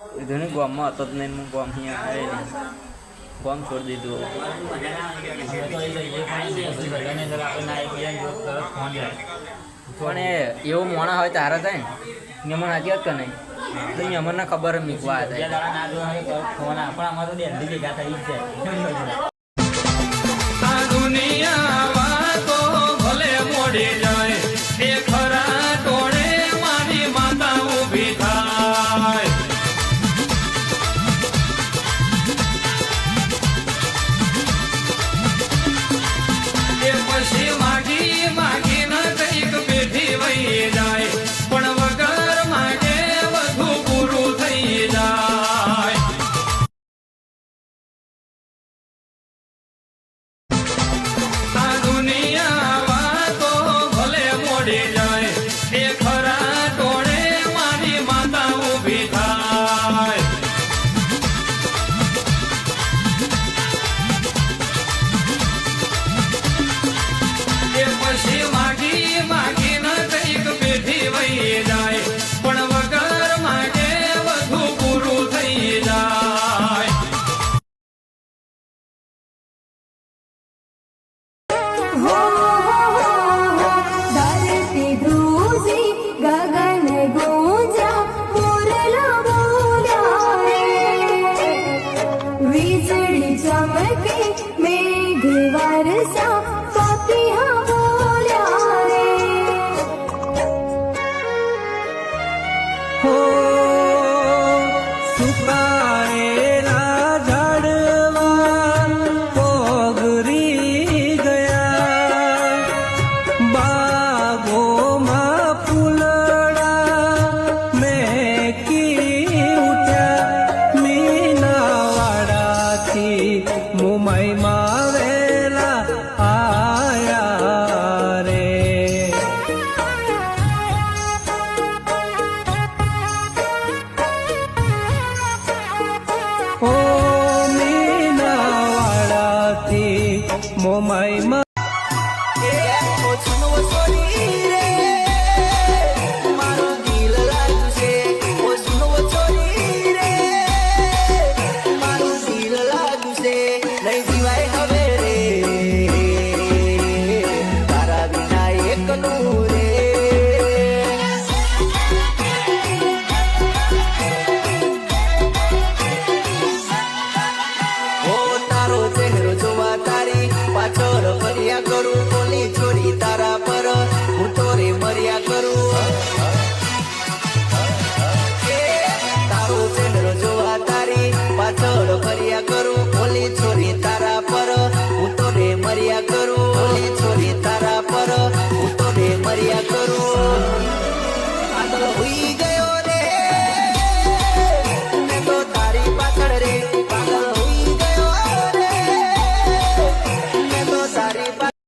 કીધું ને ગામમાં હતો જ નહીં હું ગામ અહીંયા આવે નહીં ગામ છોડી દીધું પણ એ એવો મોણા હોય તારે થાય ને મને હાથી જ કે નહીં? તો અમને ખબર મીકવા હતા was here, my dear, my dear. હો 我买吗